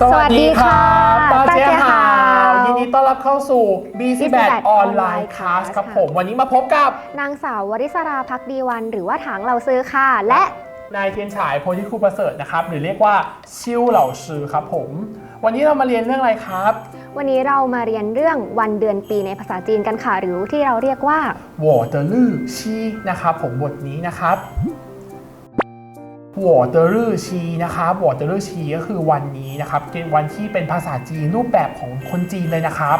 สวัสดีค่ะป้าเจียหาวยินดีต้อนรับเข้าสู่ b c b a t Online Class ครับผม วันนี้มาพบกับนางสาววริศราพักดีวัน หรือว่าถางเหล่าซื้อค่ะ และนายเทียนฉายโพธิคูประเสริฐนะครับ หรือเรียกว่าชิวเหล่าซื้อครับผม วันนี้เรามาเรียนเรื่องอะไรครับ วันนี้เรามาเรียนเรื่องวันเดือนปีในภาษาจีนกันค่ะ หรือที่เราเรียกว่าวอเตอร์ลือชีนะครับผมบทนี้นะครับ วอเตอร์ชีนะครับวอเตอร์ชีก็คือวันนี้นะครับเป็นวันที่เป็นภาษาจีนรูปแบบของคนจีนเลยนะครับ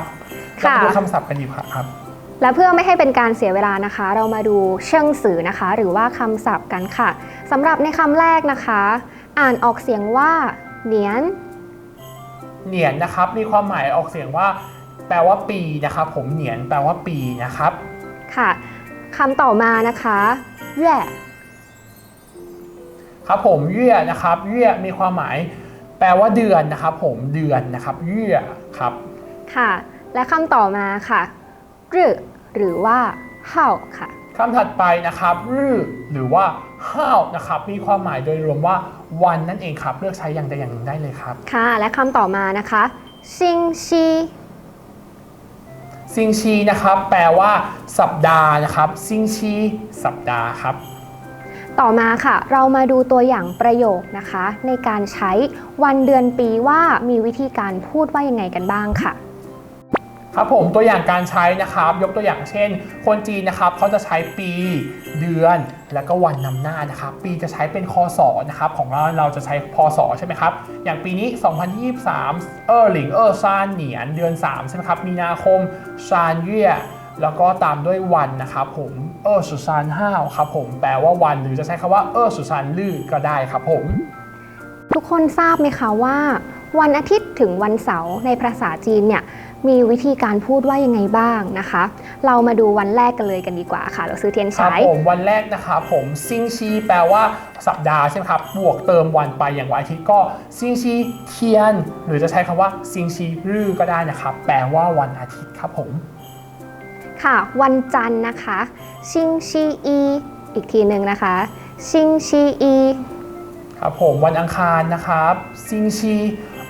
เรามดูคำศัพท์กันดีกว่าครับ และเพื่อไม่ให้เป็นการเสียเวลานะคะ เรามาดูเชิงสื่อนะคะ หรือว่าคำศัพท์กันค่ะสำหรับในคำแรกนะคะ อ่านออกเสียงว่าเหนียนเหนียนนะครับ มีความหมายออกเสียงว่า แปลว่าปีนะครับ ผมเหนียนแปลว่าปีนะครับ ค่ะคำต่อมานะคะแย่ ครับผมเยื่อนะครับเยื่อมีความหมาย แปลว่าเดือนนะครับ ผมเดือนนะครับเยื่อครับค่ะ และคำต่อมาค่ะรึหรือว่าเห่าค่ะคำถัดไปนะครับรื่อหรือว่าห้าวนะครับมีความหมายโดยรวมว่าวันนั่นเองครับ เลือกใช้อย่างใดอย่างหนึ่งได้เลยครับ ค่ะ และคำต่อมานะคะซิงชีซิงชีนะครับ แปลว่า สัปดาห์นะครับ ซิงชี สัปดาห์ครับ ต่อมาค่ะ เรามาดูตัวอย่างประโยคนะคะ ในการใช้วันเดือนปีว่ามีวิธีการพูดว่ายังไงกันบ้างค่ะครับผมตัวอย่างการใช้นะครับ ยกตัวอย่างเช่น คนจีนนะครับเขาจะใช้ปีเดือน แล้วก็วันนำหน้านะครับ ปีจะใช้เป็นคศนะครับของเราเราจะใช้พศใช่ไหมครับอย่างปีนี้ 2023 เออหลิงเออซานเหนียนเดือน 3 ใช่ไหมครับมีนาคมซานเย่ แล้วก็ตามด้วยวันนะครับผมเออสุซานห้าวครับผมแปลว่าวันหรือจะใช้คำว่าเออสุซานลื่อก็ได้ครับผม ทุกคนทราบไหมคะว่า วันอาทิตย์ถึงวันเสาร์ในภาษาจีนเนี่ยมีวิธีการพูดว่ายังไงบ้างนะคะ เรามาดูวันแรกกันเลยกันดีกว่าค่ะ เราซื้อเทียนครับฉายผมวันแรกนะครับผมซิงชีแปลว่าสัปดาห์ใช่ไหมครับบวกเติมวันไปอย่างวันอาทิตย์ก็ซิงชีเทียน หรือจะใช้คำว่าซิงชีรื่อก็ได้นะครับ แปลว่าวันอาทิตย์ครับผม ค่ะ วันจันทร์นะคะซิงชีอี อีกทีหนึ่งนะคะซิงชีอี ครับผมวันอังคารนะครับซิงชี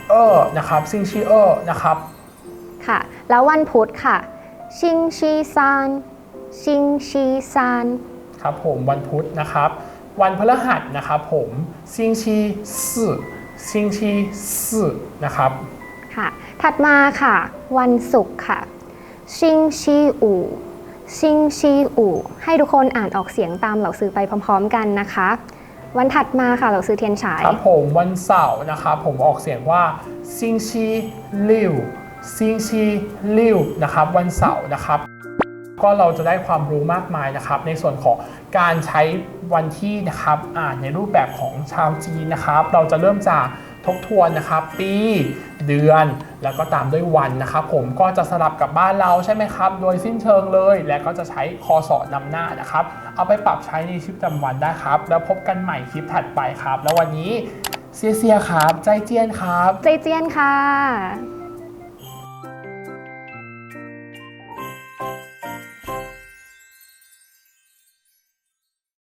เออนะครับซิงชีเออนะครับค่ะ แล้ววันพุธค่ะซิงชีซานซิงชีซานครับผมวันพุธนะครับ วันพฤหัสนะครับผมซิงชีสื่อซิงชีสื่อนะครับค่ะ ถัดมาค่ะ วันศุกร์ค่ะ ซิงชีอูซิงชีอูให้ทุกคนอ่านออกเสียงตามเหล่าซื้อไปพร้อม ๆ กันนะคะ วันถัดมาค่ะเหล่าซื้อเทียนฉาย ครับผมวันเสาร์นะครับผมออกเสียงว่าซิงชีลิวซิงชีลิวนะครับวันเสาร์นะครับ ก็เราจะได้ความรู้มากมายนะครับ ในส่วนของการใช้วันที่นะครับอ่านในรูปแบบของชาวจีนนะครับ เราจะเริ่มจาก ทบทวนนะครับ ปี เดือน แล้วก็ตามด้วยวันนะครับ ผมก็จะสลับกับบ้านเราใช่ไหมครับ โดยสิ้นเชิงเลย และก็จะใช้คอสอนำหน้านะครับ เอาไปปรับใช้ในชีวิตประจำวันได้ครับ แล้วพบกันใหม่คลิปถัดไปครับ แล้ววันนี้เซียเซียครับ ใจเจียนครับ ใจเจียนค่ะ